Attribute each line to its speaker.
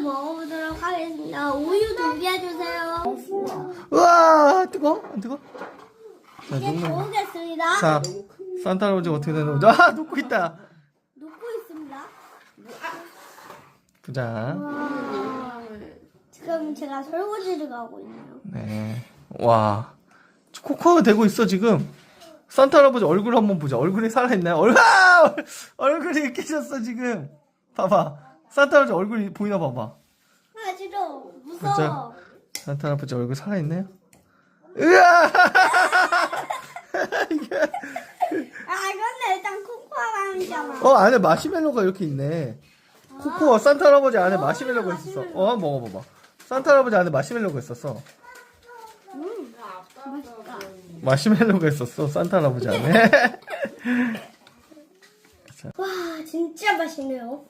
Speaker 1: 우유를 먹어보도록 하겠습니다. 우유 준비해주세요.
Speaker 2: 우와 뜨거? 안 뜨거? 자
Speaker 1: 이제
Speaker 2: 녹는
Speaker 1: 보겠습니다.
Speaker 2: 자 산타 할아버지 어떻게 되는 거죠? 아 녹고 있다
Speaker 1: 놓고 있습니다.
Speaker 2: 보자
Speaker 1: 와, 지금 제가 설거지를 가고 있네요.
Speaker 2: 네 와 코코가 되고 있어 지금 산타 할아버지 얼굴 한번 보자 얼굴이 살아있나요? 얼, 아! 얼굴이 깨졌어 지금 봐봐 산타 할아버지 얼굴이 보이나 봐봐
Speaker 1: 아 싫어. 무서워.
Speaker 2: 진짜? 산타 할아버지 얼굴 살아있나요? 으아
Speaker 1: 아 근데 일단 코코아가 아니잖아.
Speaker 2: 어 안에 마시멜로가 이렇게 있네 코코아 산타 할아버지 안에 마시멜로가 있었어 어 한번 먹어봐봐 산타 할아버지 안에 마시멜로가 있었어
Speaker 1: 맛있다.
Speaker 2: 마시멜로가 있었어 산타 할아버지 안에
Speaker 1: 와 진짜 맛있네요.